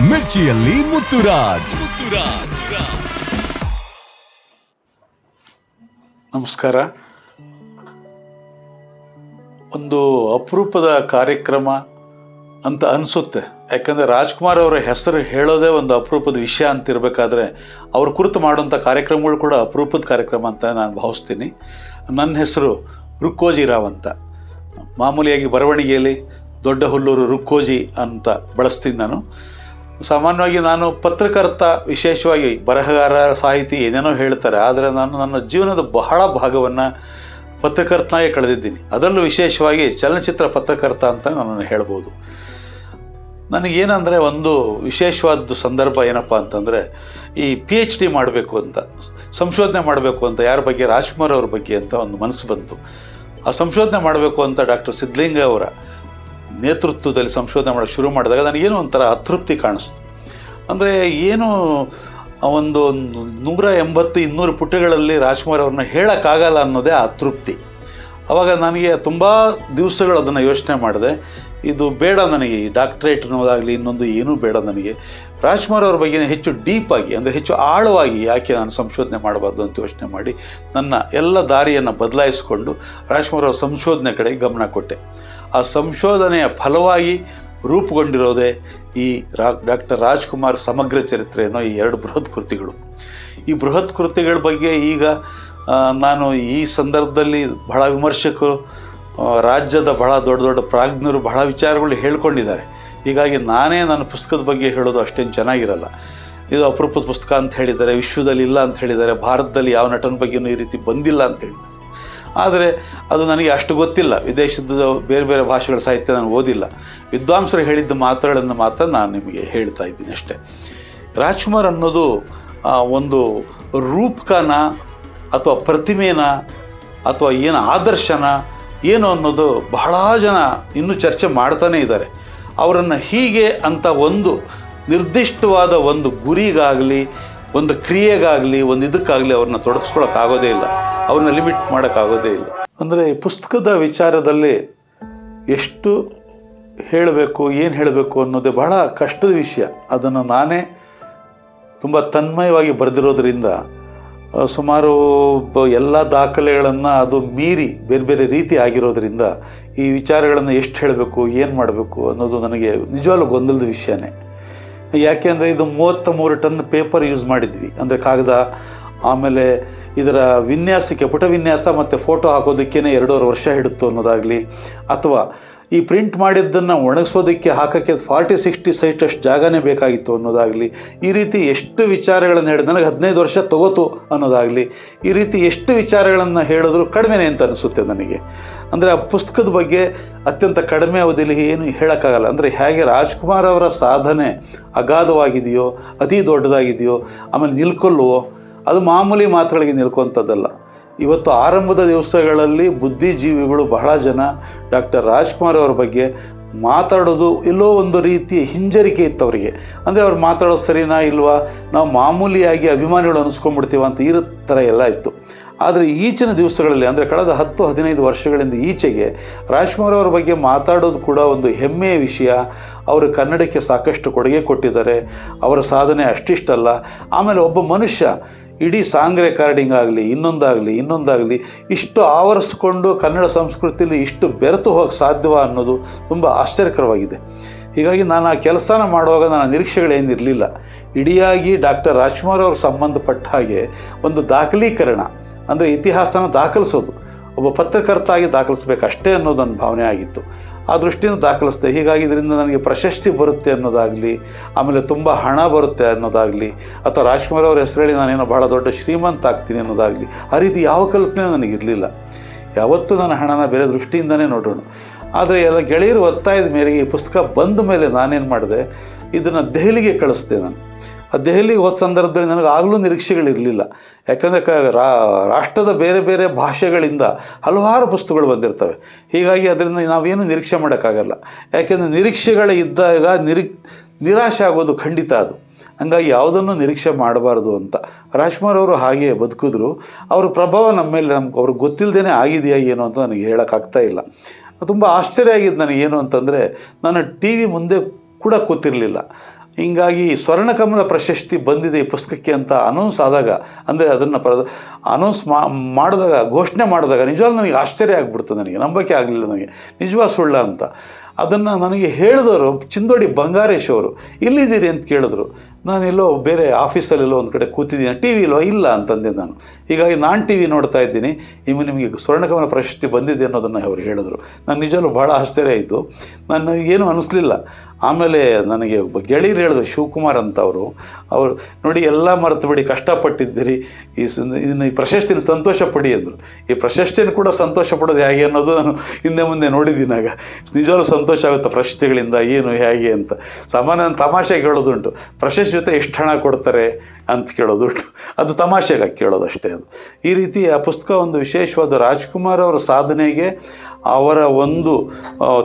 ಮಿರ್ಚಿಯಲ್ಲಿ ಮುತ್ತುರಾಜ್. ಮುತ್ತುರಾಜ್. ನಮಸ್ಕಾರ. ಒಂದು ಅಪರೂಪದ ಕಾರ್ಯಕ್ರಮ ಅಂತ ಅನಿಸುತ್ತೆ. ಯಾಕಂದರೆ ರಾಜ್ಕುಮಾರ್ ಅವರ ಹೆಸರು ಹೇಳೋದೇ ಒಂದು ಅಪರೂಪದ ವಿಷಯ ಅಂತಿರಬೇಕಾದ್ರೆ ಅವ್ರ ಕುರಿತು ಮಾಡುವಂಥ ಕಾರ್ಯಕ್ರಮಗಳು ಕೂಡ ಅಪರೂಪದ ಕಾರ್ಯಕ್ರಮ ಅಂತ ನಾನು ಭಾವಿಸ್ತೀನಿ. ನನ್ನ ಹೆಸರು ರುಕ್ಕೋಜಿ ರಾವ್ ಅಂತ. ಮಾಮೂಲಿಯಾಗಿ ಬರವಣಿಗೆಯಲ್ಲಿ ದೊಡ್ಡ ಹುಲ್ಲೂರು ರುಕ್ಕೋಜಿ ಅಂತ ಬಳಸ್ತೀನಿ ನಾನು. ಸಾಮಾನ್ಯವಾಗಿ ನಾನು ಪತ್ರಕರ್ತ, ವಿಶೇಷವಾಗಿ ಬರಹಗಾರ ಸಾಹಿತಿ ಏನೇನೋ ಹೇಳ್ತಾರೆ, ಆದರೆ ನಾನು ನನ್ನ ಜೀವನದ ಬಹಳ ಭಾಗವನ್ನು ಪತ್ರಕರ್ತನಾಗೆ ಕಳೆದಿದ್ದೀನಿ. ಅದರಲ್ಲೂ ವಿಶೇಷವಾಗಿ ಚಲನಚಿತ್ರ ಪತ್ರಕರ್ತ ಅಂತ ನಾನು ಹೇಳ್ಬೋದು. ನನಗೇನಂದರೆ ಒಂದು ವಿಶೇಷವಾದ ಸಂದರ್ಭ ಏನಪ್ಪ ಅಂತಂದರೆ, ಈ ಪಿ ಎಚ್ ಡಿ ಮಾಡಬೇಕು ಅಂತ, ಸಂಶೋಧನೆ ಮಾಡಬೇಕು ಅಂತ, ಯಾರ ಬಗ್ಗೆ? ರಾಜ್ಕುಮಾರ್ ಅವ್ರ ಬಗ್ಗೆ ಅಂತ ಒಂದು ಮನಸ್ಸು ಬಂತು. ಆ ಸಂಶೋಧನೆ ಮಾಡಬೇಕು ಅಂತ ಡಾಕ್ಟರ್ ಸಿದ್ಧಲಿಂಗ ಅವರ ನೇತೃತ್ವದಲ್ಲಿ ಸಂಶೋಧನೆ ಮಾಡೋಕ್ಕೆ ಶುರು ಮಾಡಿದಾಗ ನನಗೇನೋ ಒಂಥರ ಅತೃಪ್ತಿ ಕಾಣಿಸ್ತು. ಅಂದರೆ ಏನು ಒಂದು ನೂರ ಎಂಬತ್ತು ಇನ್ನೂರು ಪುಟಗಳಲ್ಲಿ ರಾಜ್ಕುಮಾರ್ ಅವ್ರನ್ನ ಹೇಳೋಕ್ಕಾಗಲ್ಲ ಅನ್ನೋದೇ ಅತೃಪ್ತಿ. ಆವಾಗ ನನಗೆ ತುಂಬ ದಿವಸಗಳು ಅದನ್ನು ಯೋಚನೆ ಮಾಡಿದೆ. ಇದು ಬೇಡ ನನಗೆ, ಈ ಡಾಕ್ಟ್ರೇಟ್ ಅನ್ನೋದಾಗಲಿ ಇನ್ನೊಂದು ಏನೂ ಬೇಡ ನನಗೆ. ರಾಜ್ಕುಮಾರ್ ಅವ್ರ ಬಗ್ಗೆ ಹೆಚ್ಚು ಡೀಪಾಗಿ ಅಂದರೆ ಹೆಚ್ಚು ಆಳವಾಗಿ ಯಾಕೆ ನಾನು ಸಂಶೋಧನೆ ಮಾಡಬಾರ್ದು ಅಂತ ಯೋಚನೆ ಮಾಡಿ ನನ್ನ ಎಲ್ಲ ದಾರಿಯನ್ನು ಬದಲಾಯಿಸಿಕೊಂಡು ರಾಜ್ಕುಮಾರ್ ಅವ್ರ ಸಂಶೋಧನೆ ಕಡೆ ಗಮನ ಕೊಟ್ಟೆ. ಆ ಸಂಶೋಧನೆಯ ಫಲವಾಗಿ ರೂಪುಗೊಂಡಿರೋದೇ ಈ ರಾ, ಡಾಕ್ಟರ್ ರಾಜ್ಕುಮಾರ್ ಸಮಗ್ರ ಚರಿತ್ರೆ ಅನ್ನೋ ಈ ಎರಡು ಬೃಹತ್ ಕೃತಿಗಳು. ಈ ಬೃಹತ್ ಕೃತಿಗಳ ಬಗ್ಗೆ ಈಗ ನಾನು ಈ ಸಂದರ್ಭದಲ್ಲಿ ಬಹಳ ವಿಮರ್ಶಕರು ರಾಜ್ಯದ ಬಹಳ ದೊಡ್ಡ ದೊಡ್ಡ ಪ್ರಾಜ್ಞರು ಬಹಳ ವಿಚಾರಗಳು ಹೇಳ್ಕೊಂಡಿದ್ದಾರೆ. ಹೀಗಾಗಿ ನಾನೇ ನನ್ನ ಪುಸ್ತಕದ ಬಗ್ಗೆ ಹೇಳೋದು ಅಷ್ಟೇನು ಚೆನ್ನಾಗಿರಲ್ಲ. ಇದು ಅಪರೂಪದ ಪುಸ್ತಕ ಅಂತ ಹೇಳಿದ್ದಾರೆ ವಿಶ್ವದಲ್ಲಿ ಇಲ್ಲ ಅಂತ ಹೇಳಿದ್ದಾರೆ, ಭಾರತದಲ್ಲಿ ಯಾವ ನಟನ ಬಗ್ಗೆನೂ ಈ ರೀತಿ ಬಂದಿಲ್ಲ ಅಂತ ಹೇಳಿದ್ದಾರೆ. ಆದರೆ ಅದು ನನಗೆ ಅಷ್ಟು ಗೊತ್ತಿಲ್ಲ. ವಿದೇಶದ ಬೇರೆ ಬೇರೆ ಭಾಷೆಗಳ ಸಾಹಿತ್ಯ ನಾನು ಓದಿಲ್ಲ. ವಿದ್ವಾಂಸರು ಹೇಳಿದ್ದ ಮಾತುಗಳನ್ನು ಮಾತ್ರ ನಾನು ನಿಮಗೆ ಹೇಳ್ತಾ ಇದ್ದೀನಿ ಅಷ್ಟೇ. ರಾಜ್ಕುಮಾರ್ ಅನ್ನೋದು ಒಂದು ರೂಪಕನ ಅಥವಾ ಪ್ರತಿಮೆನ ಅಥವಾ ಏನು ಆದರ್ಶನ ಏನು ಅನ್ನೋದು ಬಹಳ ಜನ ಇನ್ನೂ ಚರ್ಚೆ ಮಾಡ್ತಾನೇ ಇದ್ದಾರೆ. ಅವರನ್ನು ಹೀಗೆ ಅಂತ ಒಂದು ನಿರ್ದಿಷ್ಟವಾದ ಒಂದು ಗುರಿಗಾಗಲಿ, ಒಂದು ಕ್ರಿಯೆಗಾಗಲಿ, ಒಂದು ಇದಕ್ಕಾಗಲಿ ಅವ್ರನ್ನ ತೊಡಗಿಸ್ಕೊಳಕ್ಕಾಗೋದೇ ಇಲ್ಲ. ಅವ್ರನ್ನ ಲಿಮಿಟ್ ಮಾಡೋಕ್ಕಾಗೋದೇ ಇಲ್ಲ. ಅಂದರೆ ಪುಸ್ತಕದ ವಿಚಾರದಲ್ಲಿ ಎಷ್ಟು ಹೇಳಬೇಕು, ಏನು ಹೇಳಬೇಕು ಅನ್ನೋದೇ ಬಹಳ ಕಷ್ಟದ ವಿಷಯ. ಅದನ್ನು ನಾನೇ ತುಂಬ ತನ್ಮಯವಾಗಿ ಬರೆದಿರೋದ್ರಿಂದ ಸುಮಾರು ಎಲ್ಲ ದಾಖಲೆಗಳನ್ನು ಅದು ಮೀರಿ ಬೇರೆ ಬೇರೆ ರೀತಿ ಆಗಿರೋದ್ರಿಂದ ಈ ವಿಚಾರಗಳನ್ನು ಎಷ್ಟು ಹೇಳಬೇಕು, ಏನು ಮಾಡಬೇಕು ಅನ್ನೋದು ನನಗೆ ನಿಜವಾಗ್ಲೂ ಗೊಂದಲದ ವಿಷಯನೇ. ಯಾಕೆ ಅಂದರೆ ಇದು ಮೂವತ್ತ ಮೂರು ಟನ್ ಪೇಪರ್ ಯೂಸ್ ಮಾಡಿದ್ವಿ. ಅಂದರೆ ಕಾಗದ, ಆಮೇಲೆ ಇದರ ವಿನ್ಯಾಸಕ್ಕೆ ಪುಟ ವಿನ್ಯಾಸ ಮತ್ತು ಫೋಟೋ ಹಾಕೋದಕ್ಕೇ ಎರಡೂವರೆ ವರ್ಷ ಹಿಡಿತು ಅನ್ನೋದಾಗಲಿ, ಅಥವಾ ಈ ಪ್ರಿಂಟ್ ಮಾಡಿದ್ದನ್ನು ಒಣಗಿಸೋದಕ್ಕೆ ಹಾಕೋಕ್ಕೆ ಫಾರ್ಟಿ, ಸಿಕ್ಸ್ಟಿ ಸೈಟ್ ಜಾಗನೇ ಬೇಕಾಗಿತ್ತು ಅನ್ನೋದಾಗಲಿ, ಈ ರೀತಿ ಎಷ್ಟು ವಿಚಾರಗಳನ್ನು ಹೇಳಿದ ನನಗೆ ಹದಿನೈದು ವರ್ಷ ತಗೋತು ಅನ್ನೋದಾಗಲಿ, ಈ ರೀತಿ ಎಷ್ಟು ವಿಚಾರಗಳನ್ನು ಹೇಳಿದ್ರು ಕಡಿಮೆನೇ ಅಂತ ಅನಿಸುತ್ತೆ ನನಗೆ. ಅಂದರೆ ಆ ಪುಸ್ತಕದ ಬಗ್ಗೆ ಅತ್ಯಂತ ಕಡಿಮೆ ಅವಧಿಯಲ್ಲಿ ಏನು ಹೇಳೋಕ್ಕಾಗಲ್ಲ. ಅಂದರೆ ಹೇಗೆ ರಾಜ್ಕುಮಾರ್ ಅವರ ಸಾಧನೆ ಅಗಾಧವಾಗಿದೆಯೋ, ಅತಿ ದೊಡ್ಡದಾಗಿದೆಯೋ, ಆಮೇಲೆ ನಿಲ್ಕೊಲ್ವೋ ಅದು ಮಾಮೂಲಿ ಮಾತುಗಳಿಗೆ ನಿಲ್ಕೊಂಥದ್ದಲ್ಲ ಇವತ್ತು ಆರಂಭದ ದಿವಸಗಳಲ್ಲಿ ಬುದ್ಧಿಜೀವಿಗಳು ಬಹಳ ಜನ ಡಾಕ್ಟರ್ ರಾಜ್ಕುಮಾರ್ ಅವರ ಬಗ್ಗೆ ಮಾತಾಡೋದು ಎಲ್ಲೋ ಒಂದು ರೀತಿಯ ಹಿಂಜರಿಕೆ ಇತ್ತು ಅವರಿಗೆ. ಅಂದರೆ ಅವ್ರು ಮಾತಾಡೋದು ಸರಿನಾ ಇಲ್ವಾ? ನಾವು ಮಾಮೂಲಿಯಾಗಿ ಅಭಿಮಾನಿಗಳು ಅನಿಸ್ಕೊಂಡ್ಬಿಡ್ತೀವ ಅಂತ ಈ ಥರ ಎಲ್ಲ ಇತ್ತು. ಆದರೆ ಈಚಿನ ದಿವಸಗಳಲ್ಲಿ, ಅಂದರೆ ಕಳೆದ ಹತ್ತು, ಹದಿನೈದು ವರ್ಷಗಳಿಂದ ಈಚೆಗೆ ರಾಜ್ಕುಮಾರ್ ಅವರ ಬಗ್ಗೆ ಮಾತಾಡೋದು ಕೂಡ ಒಂದು ಹೆಮ್ಮೆಯ ವಿಷಯ. ಅವರು ಕನ್ನಡಕ್ಕೆ ಸಾಕಷ್ಟು ಕೊಡುಗೆ ಕೊಟ್ಟಿದ್ದಾರೆ. ಅವರ ಸಾಧನೆ ಅಷ್ಟಿಷ್ಟಲ್ಲ. ಆಮೇಲೆ ಒಬ್ಬ ಮನುಷ್ಯ ಇಡೀ ಸಾಂಗ್ ರೆಕಾರ್ಡಿಂಗ್ ಆಗಲಿ, ಇನ್ನೊಂದಾಗಲಿ ಇನ್ನೊಂದಾಗಲಿ, ಇಷ್ಟು ಆವರಿಸ್ಕೊಂಡು ಕನ್ನಡ ಸಂಸ್ಕೃತಿಯಲ್ಲಿ ಇಷ್ಟು ಬೆರೆತು ಹೋಗಕ್ಕೆ ಸಾಧ್ಯವ ಅನ್ನೋದು ತುಂಬ ಆಶ್ಚರ್ಯಕರವಾಗಿದೆ. ಹೀಗಾಗಿ ನಾನು ಆ ಕೆಲಸನ ಮಾಡುವಾಗ ನನ್ನ ನಿರೀಕ್ಷೆಗಳೇನಿರಲಿಲ್ಲ. ಇಡಿಯಾಗಿ ಡಾಕ್ಟರ್ ರಾಜ್ಕುಮಾರ್ ಅವ್ರಿಗೆ ಸಂಬಂಧಪಟ್ಟ ಹಾಗೆ ಒಂದು ದಾಖಲೀಕರಣ, ಅಂದರೆ ಇತಿಹಾಸನ ದಾಖಲಿಸೋದು, ಒಬ್ಬ ಪತ್ರಕರ್ತ ಆಗಿ ದಾಖಲಿಸ್ಬೇಕಷ್ಟೇ ಅನ್ನೋದು ನನ್ನ ಭಾವನೆ ಆಗಿತ್ತು. ಆ ದೃಷ್ಟಿಯಿಂದ ದಾಖಲಿಸ್ತೆ ಹೀಗಾಗಿ ಇದರಿಂದ ನನಗೆ ಪ್ರಶಸ್ತಿ ಬರುತ್ತೆ ಅನ್ನೋದಾಗಲಿ, ಆಮೇಲೆ ತುಂಬ ಹಣ ಬರುತ್ತೆ ಅನ್ನೋದಾಗಲಿ, ಅಥವಾ ರಾಜ್ಕುಮಾರ್ ಅವ್ರ ಹೆಸರೇಳಿ ನಾನೇನೋ ಬಹಳ ದೊಡ್ಡ ಶ್ರೀಮಂತ ಆಗ್ತೀನಿ ಅನ್ನೋದಾಗಲಿ, ಆ ರೀತಿ ಯಾವ ಕಲ್ಪನೆ ನನಗಿರಲಿಲ್ಲ. ಯಾವತ್ತೂ ನನ್ನ ಹಣನ ಬೇರೆ ದೃಷ್ಟಿಯಿಂದನೇ ನೋಡೋಣ. ಆದರೆ ಎಲ್ಲ ಗೆಳೆಯರು ಒತ್ತಾಯದ ಮೇರೆಗೆ ಈ ಪುಸ್ತಕ ಬಂದ ಮೇಲೆ ನಾನೇನು ಮಾಡಿದೆ, ಇದನ್ನು ದೆಹಲಿಗೆ ಕಳಿಸ್ದೆ ನಾನು. ದೆಹಲಿಗೆ ಹೋದ ಸಂದರ್ಭದಲ್ಲಿ ನನಗೆ ಆಗಲೂ ನಿರೀಕ್ಷೆಗಳಿರಲಿಲ್ಲ ಯಾಕಂದರೆ ಕ ರಾಷ್ಟ್ರದ ಬೇರೆ ಬೇರೆ ಭಾಷೆಗಳಿಂದ ಹಲವಾರು ಪುಸ್ತಕಗಳು ಬಂದಿರ್ತವೆ. ಹೀಗಾಗಿ ಅದರಿಂದ ನಾವೇನು ನಿರೀಕ್ಷೆ ಮಾಡೋಕ್ಕಾಗಲ್ಲ. ಯಾಕೆಂದರೆ ನಿರೀಕ್ಷೆಗಳು ಇದ್ದಾಗ ನಿರಿ, ನಿರಾಶೆ ಆಗೋದು ಖಂಡಿತ ಅದು. ಹಂಗಾಗಿ ಯಾವುದನ್ನು ನಿರೀಕ್ಷೆ ಮಾಡಬಾರ್ದು ಅಂತ. ರಾಜ್ಕುಮಾರ್ ಅವರು ಹಾಗೆ ಬದುಕಿದ್ರು. ಅವ್ರ ಪ್ರಭಾವ ನಮ್ಮ ಮೇಲೆ ನಮ್ಗೆ ಅವ್ರಿಗೆ ಗೊತ್ತಿಲ್ಲದೇ ಆಗಿದೆಯಾ ಏನು ಅಂತ ನನಗೆ ಹೇಳೋಕ್ಕಾಗ್ತಾ ಇಲ್ಲ. ತುಂಬ ಆಶ್ಚರ್ಯ ಆಗಿದ್ದು ನನಗೆ ಏನು ಅಂತಂದರೆ ನಾನು ಟಿ ವಿ ಮುಂದೆ ಕೂಡ ಕೂತಿರಲಿಲ್ಲ. ಹಿಂಗಾಗಿ ಸ್ವರ್ಣಕಮಲ ಪ್ರಶಸ್ತಿ ಬಂದಿದೆ ಈ ಪುಸ್ತಕಕ್ಕೆ ಅಂತ ಅನೌನ್ಸ್ ಆದಾಗ, ಅಂದರೆ ಅದನ್ನು ಪ್ರ ಅನೌನ್ಸ್ ಮಾಡಿದಾಗ, ಘೋಷಣೆ ಮಾಡಿದಾಗ ನಿಜವಾಗ್ಲೂ ನನಗೆ ಆಶ್ಚರ್ಯ ಆಗಿಬಿಡ್ತು ನನಗೆ, ನಂಬಕ್ಕೆ ಆಗಲಿಲ್ಲ ನನಗೆ. ನಿಜವಾ ಸುಳ್ಳ ಅಂತ. ಅದನ್ನು ನನಗೆ ಹೇಳಿದವರು ಚಿಂದೋಡಿ ಬಂಗಾರೇಶ್ ಅವರು. ಇಲ್ಲಿದ್ದೀರಿ ಅಂತ ಕೇಳಿದ್ರು. ನಾನೆಲ್ಲೋ ಬೇರೆ ಆಫೀಸಲ್ಲೆಲ್ಲೋ ಒಂದು ಕಡೆ ಕೂತಿದ್ದೀನಿ. ಟಿ ವಿ ಇಲ್ವಾ ಇಲ್ಲ ಅಂತಂದೆ ನಾನು. ಹೀಗಾಗಿ ನಾನು ಟಿ ವಿ ನೋಡ್ತಾ ಇದ್ದೀನಿ. ಇವು ನಿಮಗೆ ಸ್ವರ್ಣಕಮಲ ಪ್ರಶಸ್ತಿ ಬಂದಿದೆ ಅನ್ನೋದನ್ನು ಅವರು ಹೇಳಿದ್ರು. ನಾನು ನಿಜವೂ ಭಾಳ ಆಶ್ಚರ್ಯ ಆಯಿತು. ನಾನು ಏನು ಅನ್ನಿಸ್ಲಿಲ್ಲ ಆಮೇಲೆ ನನಗೆ ಒಬ್ಬ ಗೆಳೆಯರು ಹೇಳಿದ್ರು, ಶಿವಕುಮಾರ್ ಅಂತ ಅವರು ಅವರು ನೋಡಿ, ಎಲ್ಲ ಮರೆತು ಬಿಡಿ, ಕಷ್ಟಪಟ್ಟಿದ್ದೀರಿ. ಈ ಇನ್ನು ಈ ಪ್ರಶಸ್ತಿನ ಸಂತೋಷ ಪಡಿ, ಅಂದರು. ಈ ಪ್ರಶಸ್ತಿಯನ್ನು ಕೂಡ ಸಂತೋಷ ಪಡೋದು ಹೇಗೆ ಅನ್ನೋದು ನಾನು ಹಿಂದೆ ಮುಂದೆ ನೋಡಿದ್ದೀನಿ ಆಗ. ನಿಜವಾಗ್ಲೂ ಸಂತೋಷ ಆಗುತ್ತೆ ಪ್ರಶಸ್ತಿಗಳಿಂದ, ಏನು, ಹೇಗೆ ಅಂತ. ಸಾಮಾನ್ಯ ತಮಾಷೆಗೆ ಹೇಳೋದುಂಟು. ಪ್ರಶಸ್ತಿ ಜೊತೆ ಎಷ್ಟು ಹಣ ಕೊಡ್ತಾರೆ ಅಂತ ಕೇಳೋದುಂಟು. ಅದು ತಮಾಷೆಗಾಗಿ ಕೇಳೋದಷ್ಟೇ ಅದು. ಈ ರೀತಿ ಆ ಪುಸ್ತಕ ಒಂದು ವಿಶೇಷವಾದ ರಾಜ್ಕುಮಾರ್ ಅವರ ಸಾಧನೆಗೆ ಅವರ ಒಂದು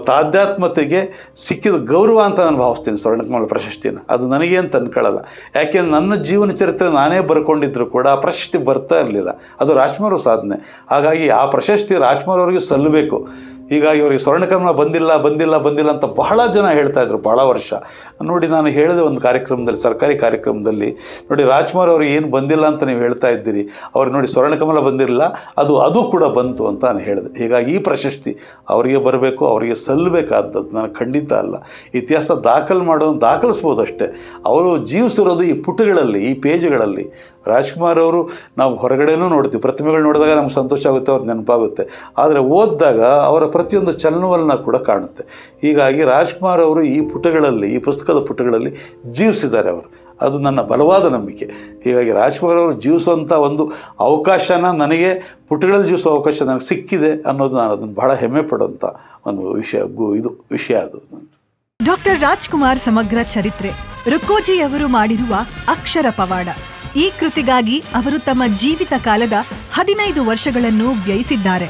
ತಾಧ್ಯಾತ್ಮತೆಗೆ ಸಿಕ್ಕಿದ ಗೌರವ ಅಂತ ನಾನು ಭಾವಿಸ್ತೀನಿ ಸ್ವರ್ಣಕಮಲ ಪ್ರಶಸ್ತಿನ. ಅದು ನನಗೆ ಅಂತ ಅನ್ಕೊಳ್ಳಲ್ಲ. ಯಾಕೆಂದ್ರೆ ನನ್ನ ಜೀವನ ಚರಿತ್ರೆ ನಾನೇ ಬರ್ಕೊಂಡಿದ್ರು ಕೂಡ ಆ ಪ್ರಶಸ್ತಿ ಬರ್ತಾ ಇರಲಿಲ್ಲ. ಅದು ರಾಜ್ಕುಮಾರ್ ಅವ್ರ ಸಾಧನೆ. ಹಾಗಾಗಿ ಆ ಪ್ರಶಸ್ತಿ ರಾಜ್ಮಾರ್ ಅವರಿಗೆ ಸಲ್ಲಬೇಕು. ಹೀಗಾಗಿ ಅವರಿಗೆ ಸ್ವರ್ಣಕರ್ಮ ಬಂದಿಲ್ಲ ಬಂದಿಲ್ಲ ಬಂದಿಲ್ಲ ಅಂತ ಬಹಳ ಜನ ಹೇಳ್ತಾ ಇದ್ರು ಬಹಳ ವರ್ಷ. ನೋಡಿ, ನಾನು ಹೇಳಿದೆ ಒಂದು ಕಾರ್ಯಕ್ರಮದಲ್ಲಿ, ಸರ್ಕಾರಿ ಕಾರ್ಯಕ್ರಮದಲ್ಲಿ, ನೋಡಿ, ರಾಜ್ಕುಮಾರ್ ಅವ್ರಿಗೆ ಏನು ಬಂದಿಲ್ಲ ಅಂತ ನೀವು ಹೇಳ್ತಾ ಇದ್ದೀರಿ, ಅವ್ರು ನೋಡಿ ಸ್ವರ್ಣಕಮಲ ಬಂದಿರಲಿಲ್ಲ ಅದು ಅದು ಕೂಡ ಬಂತು ಅಂತ ನಾನು ಹೇಳಿದೆ. ಹೀಗಾಗಿ ಈ ಪ್ರಶಸ್ತಿ ಅವರಿಗೆ ಬರಬೇಕು, ಅವರಿಗೆ ಸಲ್ಲಬೇಕಾದದ್ದು ನನಗೆ ಖಂಡಿತ ಅಲ್ಲ. ಇತಿಹಾಸ ದಾಖಲು ಮಾಡೋದು, ದಾಖಲಿಸ್ಬೋದು ಅಷ್ಟೇ. ಅವರು ಜೀವಿಸಿರೋದು ಈ ಪುಟಗಳಲ್ಲಿ, ಈ ಪೇಜ್ಗಳಲ್ಲಿ ರಾಜ್ಕುಮಾರ್ ಅವರು ನಾವು ಹೊರಗಡೆನೂ ನೋಡ್ತೀವಿ. ಪ್ರತಿಮೆಗಳು ನೋಡಿದಾಗ ನಮ್ಗೆ ಸಂತೋಷ ಆಗುತ್ತೆ, ಅವ್ರ ನೆನಪಾಗುತ್ತೆ. ಆದರೆ ಓದಿದಾಗ ಅವರ ಪ್ರತಿಯೊಂದು ಚಲನವಲನ ಕೂಡ ಕಾಣುತ್ತೆ. ಹೀಗಾಗಿ ರಾಜ್ಕುಮಾರ್ ಅವರು ಈ ಪುಟಗಳಲ್ಲಿ, ಈ ಪುಸ್ತಕದ ಪುಟಗಳಲ್ಲಿ ಜೀವಿಸಿದ್ದಾರೆ ಅವರು. ಅದು ನನ್ನ ಬಲವಾದ ನಂಬಿಕೆ. ಹೀಗಾಗಿ ರಾಜ್ಕುಮಾರ್ ಅವರು ಜೀವಿಸುವಂಥ ಒಂದು ಅವಕಾಶನ ನನಗೆ, ಪುಟಗಳಲ್ಲಿ ಜೀವಿಸೋ ಅವಕಾಶ ನನಗೆ ಸಿಕ್ಕಿದೆ ಅನ್ನೋದು ನಾನು ಅದನ್ನು ಬಹಳ ಹೆಮ್ಮೆ ಪಡುವಂಥ ಒಂದು ವಿಷಯ ಇದು ವಿಷಯ ಅದು. ಡಾಕ್ಟರ್ ರಾಜ್ಕುಮಾರ್ ಸಮಗ್ರ ಚರಿತ್ರೆ. ರುಕ್ಕೋಜಿ ಅವರು ಮಾಡಿರುವ ಅಕ್ಷರ ಪವಾಡ. ಈ ಕೃತಿಗಾಗಿ ಅವರು ತಮ್ಮ ಜೀವಿತ ಕಾಲದ ಹದಿನೈದು ವರ್ಷಗಳನ್ನು ವ್ಯಯಿಸಿದ್ದಾರೆ.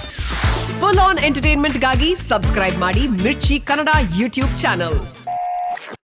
ಫುಲ್ ಆನ್ ಎಂಟರ್ಟೈನ್ಮೆಂಟ್ಗಾಗಿ ಸಬ್ಸ್ಕ್ರೈಬ್ ಮಾಡಿ ಮಿರ್ಚಿ ಕನ್ನಡ ಯೂಟ್ಯೂಬ್ ಚಾನಲ್